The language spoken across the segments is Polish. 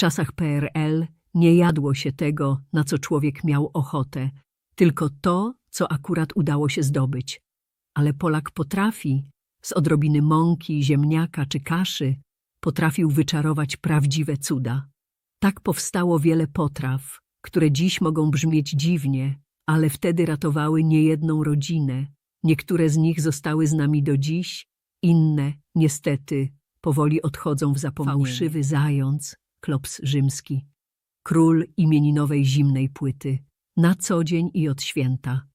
czasach PRL nie jadło się tego, na co człowiek miał ochotę, tylko to, co akurat udało się zdobyć. Ale Polak potrafi, z odrobiny mąki, ziemniaka czy kaszy, potrafił wyczarować prawdziwe cuda. Tak powstało wiele potraw, które dziś mogą brzmieć dziwnie, ale wtedy ratowały niejedną rodzinę. Niektóre z nich zostały z nami do dziś, inne, niestety, powoli odchodzą w zapomnienie. Fałszywy zając, klops rzymski, król imieninowej zimnej płyty, na co dzień i od święta.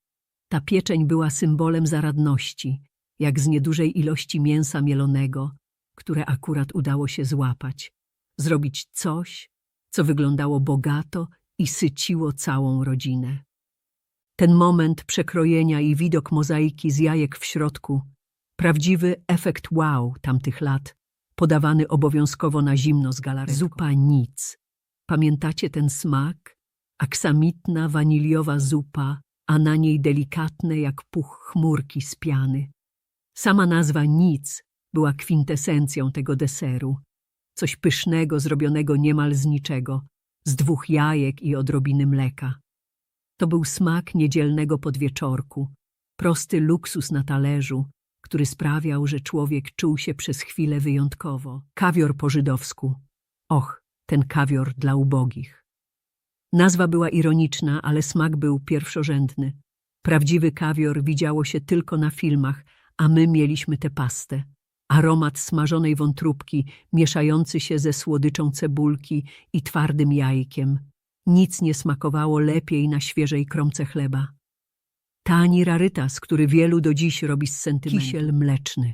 Ta pieczeń była symbolem zaradności, jak z niedużej ilości mięsa mielonego, które akurat udało się złapać, zrobić coś, co wyglądało bogato i syciło całą rodzinę. Ten moment przekrojenia i widok mozaiki z jajek w środku, prawdziwy efekt wow tamtych lat, podawany obowiązkowo na zimno z galaretką. Zupa nic. Pamiętacie ten smak? Aksamitna, waniliowa zupa, a na niej delikatne jak puch chmurki z piany. Sama nazwa nic była kwintesencją tego deseru. Coś pysznego, zrobionego niemal z niczego, z dwóch jajek i odrobiny mleka. To był smak niedzielnego podwieczorku, prosty luksus na talerzu, który sprawiał, że człowiek czuł się przez chwilę wyjątkowo. Kawior po żydowsku. Och, ten kawior dla ubogich. Nazwa była ironiczna, ale smak był pierwszorzędny. Prawdziwy kawior widziało się tylko na filmach, a my mieliśmy tę pastę. Aromat smażonej wątróbki, mieszający się ze słodyczą cebulki i twardym jajkiem. Nic nie smakowało lepiej na świeżej kromce chleba. Tani rarytas, który wielu do dziś robi z sentymentu. Kisiel mleczny.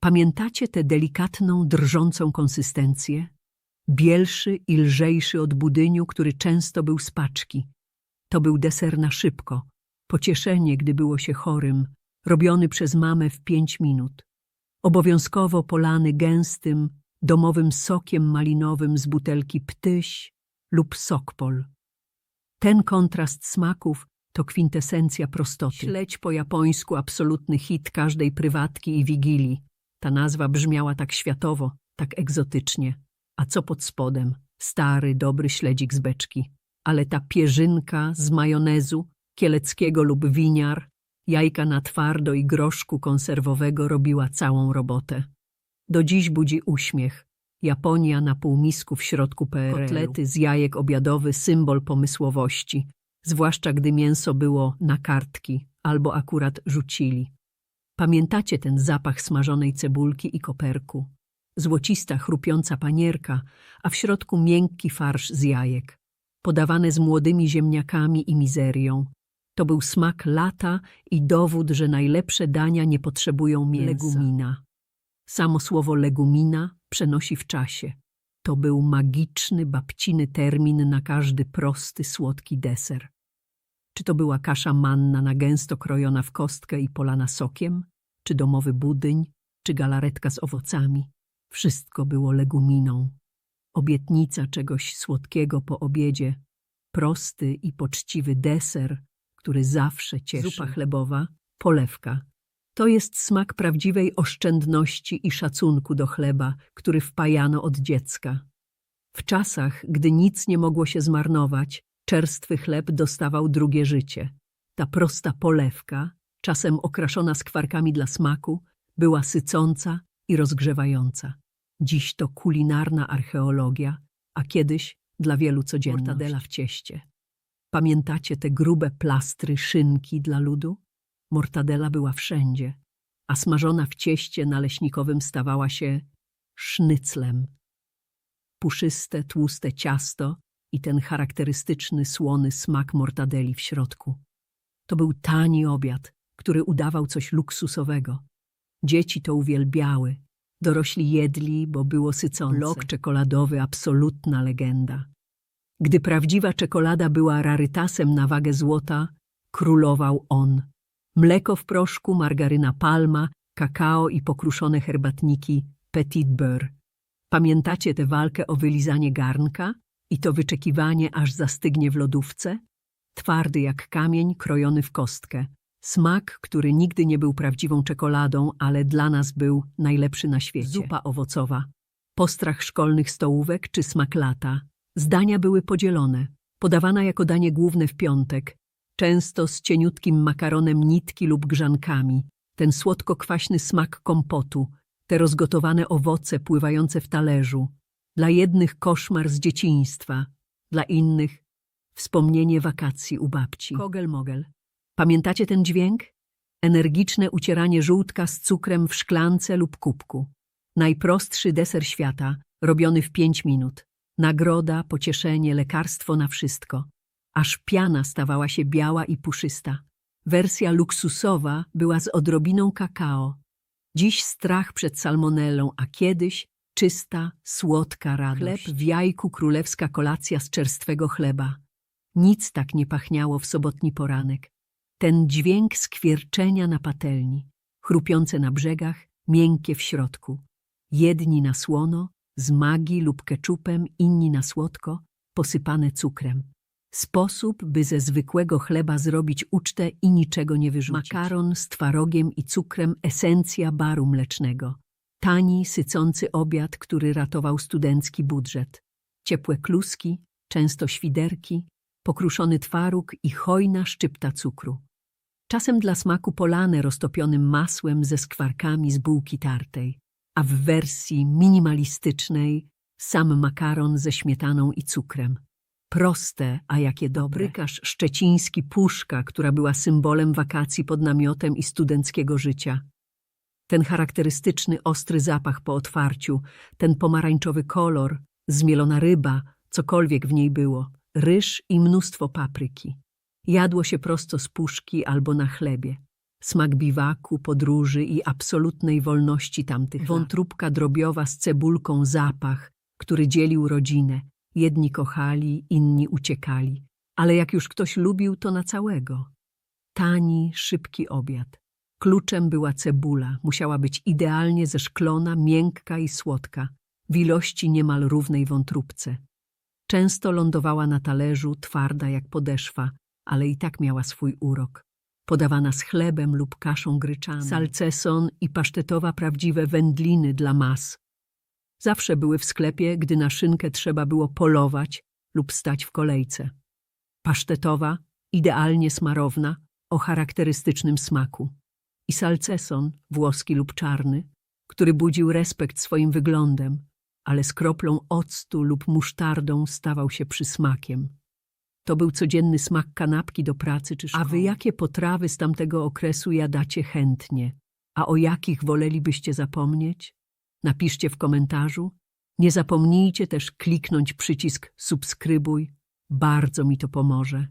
Pamiętacie tę delikatną, drżącą konsystencję? Bielszy i lżejszy od budyniu, który często był z paczki. To był deser na szybko, pocieszenie, gdy było się chorym, robiony przez mamę w pięć minut. Obowiązkowo polany gęstym, domowym sokiem malinowym z butelki ptyś lub sokpol. Ten kontrast smaków to kwintesencja prostoty. Śledź po japońsku absolutny hit każdej prywatki i wigilii. Ta nazwa brzmiała tak światowo, tak egzotycznie. A co pod spodem? Stary, dobry śledzik z beczki. Ale ta pierzynka z majonezu, kieleckiego lub winiar, jajka na twardo i groszku konserwowego robiła całą robotę. Do dziś budzi uśmiech. Japonia na półmisku w środku PRL. Kotlety z jajek obiadowy, symbol pomysłowości, zwłaszcza gdy mięso było na kartki albo akurat rzucili. Pamiętacie ten zapach smażonej cebulki i koperku? Złocista, chrupiąca panierka, a w środku miękki farsz z jajek, podawany z młodymi ziemniakami i mizerią. To był smak lata i dowód, że najlepsze dania nie potrzebują mięsa. Legumina. Samo słowo legumina przenosi w czasie. To był magiczny, babciny termin na każdy prosty, słodki deser. Czy to była kasza manna na gęsto krojona w kostkę i polana sokiem, czy domowy budyń, czy galaretka z owocami. Wszystko było leguminą. Obietnica czegoś słodkiego po obiedzie, prosty i poczciwy deser, który zawsze cieszy. Zupa chlebowa, polewka. To jest smak prawdziwej oszczędności i szacunku do chleba, który wpajano od dziecka. W czasach, gdy nic nie mogło się zmarnować, czerstwy chleb dostawał drugie życie. Ta prosta polewka, czasem okraszona skwarkami dla smaku, była sycąca i rozgrzewająca. Dziś to kulinarna archeologia, a kiedyś dla wielu codzienność. Mortadela w cieście. Pamiętacie te grube plastry szynki dla ludu? Mortadela była wszędzie, a smażona w cieście naleśnikowym stawała się sznyclem. Puszyste, tłuste ciasto i ten charakterystyczny, słony smak mortadeli w środku. To był tani obiad, który udawał coś luksusowego. Dzieci to uwielbiały, dorośli jedli, bo było sycące. Blok czekoladowy, absolutna legenda. Gdy prawdziwa czekolada była rarytasem na wagę złota, królował on. Mleko w proszku, margaryna palma, kakao i pokruszone herbatniki Petit Beurre. Pamiętacie tę walkę o wylizanie garnka i to wyczekiwanie, aż zastygnie w lodówce? Twardy jak kamień, krojony w kostkę. Smak, który nigdy nie był prawdziwą czekoladą, ale dla nas był najlepszy na świecie. Zupa owocowa. postrach szkolnych stołówek czy smak lata. Zdania były podzielone, podawana jako danie główne w piątek, często z cieniutkim makaronem nitki lub grzankami, ten słodko-kwaśny smak kompotu, te rozgotowane owoce pływające w talerzu. Dla jednych koszmar z dzieciństwa, dla innych wspomnienie wakacji u babci. Kogel-mogel. Pamiętacie ten dźwięk? Energiczne ucieranie żółtka z cukrem w szklance lub kubku. Najprostszy deser świata, robiony w pięć minut. Nagroda, pocieszenie, lekarstwo na wszystko. Aż piana stawała się biała i puszysta. Wersja luksusowa była z odrobiną kakao. Dziś strach przed salmonellą, a kiedyś czysta, słodka radość. Chleb w jajku, królewska kolacja z czerstwego chleba. Nic tak nie pachniało w sobotni poranek. Ten dźwięk skwierczenia na patelni, chrupiące na brzegach, miękkie w środku. Jedni na słono, z magii lub keczupem, inni na słodko, posypane cukrem. Sposób, by ze zwykłego chleba zrobić ucztę i niczego nie wyrzucić. Makaron z twarogiem i cukrem, esencja baru mlecznego. Tani, sycący obiad, który ratował studencki budżet. Ciepłe kluski, często świderki, pokruszony twaróg i hojna szczypta cukru. Czasem dla smaku polane roztopionym masłem ze skwarkami z bułki tartej, a w wersji minimalistycznej sam makaron ze śmietaną i cukrem. Proste, a jakie dobre. Brykarz szczeciński Puszka, która była symbolem wakacji pod namiotem i studenckiego życia. Ten charakterystyczny, ostry zapach po otwarciu, ten pomarańczowy kolor, zmielona ryba, cokolwiek w niej było, ryż i mnóstwo papryki. Jadło się prosto z puszki albo na chlebie. Smak biwaku, podróży i absolutnej wolności tamtych Wątróbka drobiowa z cebulką, zapach, który dzielił rodzinę. Jedni kochali, inni uciekali, ale jak już ktoś lubił, to na całego. Tani, szybki obiad. Kluczem była cebula, musiała być idealnie zeszklona, miękka i słodka, w ilości niemal równej wątróbce. Często lądowała na talerzu, twarda jak podeszwa, ale i tak miała swój urok. Podawana z chlebem lub kaszą gryczaną, salceson i pasztetowa prawdziwe wędliny dla mas. Zawsze były w sklepie, gdy na szynkę trzeba było polować lub stać w kolejce. Pasztetowa, idealnie smarowna, o charakterystycznym smaku. I salceson, włoski lub czarny, który budził respekt swoim wyglądem, ale z kroplą octu lub musztardą stawał się przysmakiem. To był codzienny smak kanapki do pracy czy szkoły. A wy jakie potrawy z tamtego okresu jadacie chętnie? A o jakich wolelibyście zapomnieć? Napiszcie w komentarzu. Nie zapomnijcie też kliknąć przycisk subskrybuj. Bardzo mi to pomoże.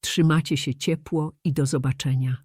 Trzymacie się ciepło i do zobaczenia.